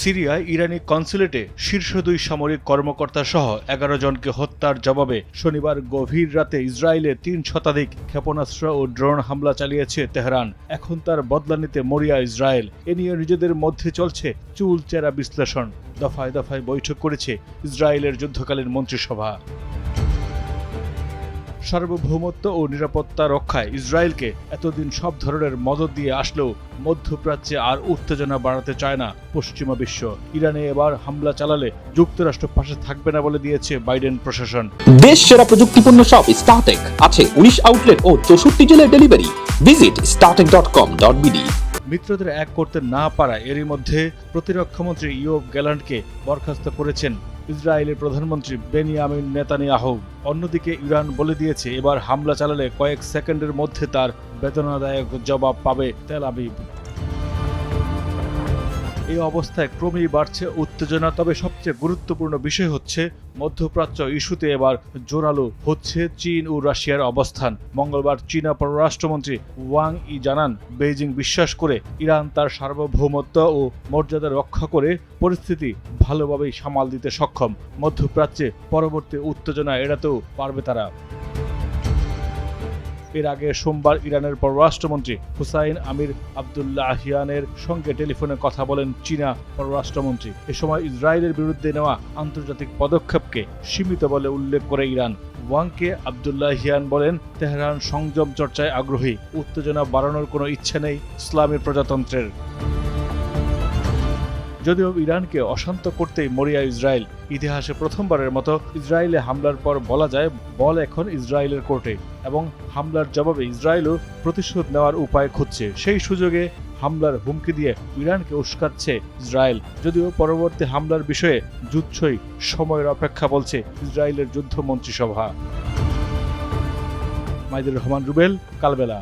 সিরিয়ায় ইরানি কনসুলেটে শীর্ষ দুই সামরিক কর্মকর্তা সহ এগারো জনকে হত্যার জবাবে শনিবার গভীর রাতে ইসরায়েলে তিন শতাধিক ক্ষেপণাস্ত্র ও ড্রোন হামলা চালিয়েছে তেহরান। এখন তার বদলা নিতে মরিয়া ইসরায়েল। এ নিয়ে নিজেদের মধ্যে চলছে চুল চেরা বিশ্লেষণ। দফায় দফায় বৈঠক করেছে ইসরায়েলের যুদ্ধকালীন মন্ত্রিসভা। সার্বভৌমত্ব ও নিরাপত্তা রক্ষায় ইসরায়েলকে এতদিন সব ধরনের মদত দিয়ে আসলেও মধ্যপ্রাচ্যে আর উত্তেজনা বাড়াতে চায় না পশ্চিমা বিশ্ব। ইরানে এবার হামলা চালালে যুক্তরাষ্ট্র পাশে থাকবে না বলে দিয়েছে বাইডেন প্রশাসন। দেশ সেরা প্রযুক্তিপূর্ণ সব স্টার্টেক আছে উনিশ আউটলেট ও চৌষট্টি জেলায় delivery visit Startech dot com dot BD মিত্রদের এক করতে না পারায় এরই মধ্যে প্রতিরক্ষামন্ত্রী ইয়োব গ্যালান্টকে বরখাস্ত করেছেন ইসরায়েলের প্রধানমন্ত্রী বেনিয়ামিন নেতানিয়াহু। অন্যদিকে ইরান বলে দিয়েছে, এবার হামলা চালালে কয়েক সেকেন্ডের মধ্যে তার বেদনাদায়ক জবাব পাবে তেল আবিব। এই অবস্থায় ক্রমেই বাড়ছে উত্তেজনা, তবে সবচেয়ে গুরুত্বপূর্ণ বিষয় হচ্ছে মধ্যপ্রাচ্য ইস্যুতে এবার জোরালো হচ্ছে চীন ও রাশিয়ার অবস্থান। মঙ্গলবার চীনা পররাষ্ট্রমন্ত্রী ওয়াং ই জানান, বেইজিং বিশ্বাস করে ইরান তার সার্বভৌমত্ব ও মর্যাদা রক্ষা করে পরিস্থিতি ভালোভাবেই সামাল দিতে সক্ষম। মধ্যপ্রাচ্যে পরবর্তী উত্তেজনা এড়াতেও পারবে তারা। এর আগে সোমবার ইরানের পররাষ্ট্রমন্ত্রী হুসাইন আমির আবদুল্লাহিয়ানের সঙ্গে টেলিফোনে কথা বলেন চীনা পররাষ্ট্রমন্ত্রী। এ সময় ইসরায়েলের বিরুদ্ধে নেওয়া আন্তর্জাতিক পদক্ষেপকে সীমিত বলে উল্লেখ করে ইরান। ওয়াংকে আবদুল্লাহিয়ান বলেন, তেহরান সংযম চর্চায় আগ্রহী। উত্তেজনা বাড়ানোর কোনো ইচ্ছে নেই ইসলামী প্রজাতন্ত্রের। যদিও ইরানকে অশান্ত করতেই মরিয়া ইসরায়েল ইতিহাসে প্রথমবারের মতো ইসরায়েলে হামলার পর বলা যায় বল এখন ইসরায়েলের কোর্টে এবং হামলার জবাবে ইসরায়েলও প্রতিশোধ নেওয়ার উপায় খুঁজছে। সেই সুযোগে হামলার হুমকি দিয়ে ইরানকে উস্কাচ্ছে ইসরায়েল। যদিও পরবর্তী হামলার বিষয়ে যুদ্ধই সময়ের অপেক্ষা বলছে ইসরায়েলের যুদ্ধ মন্ত্রিসভা মাইদুর রহমান, রুবেল, কালবেলা।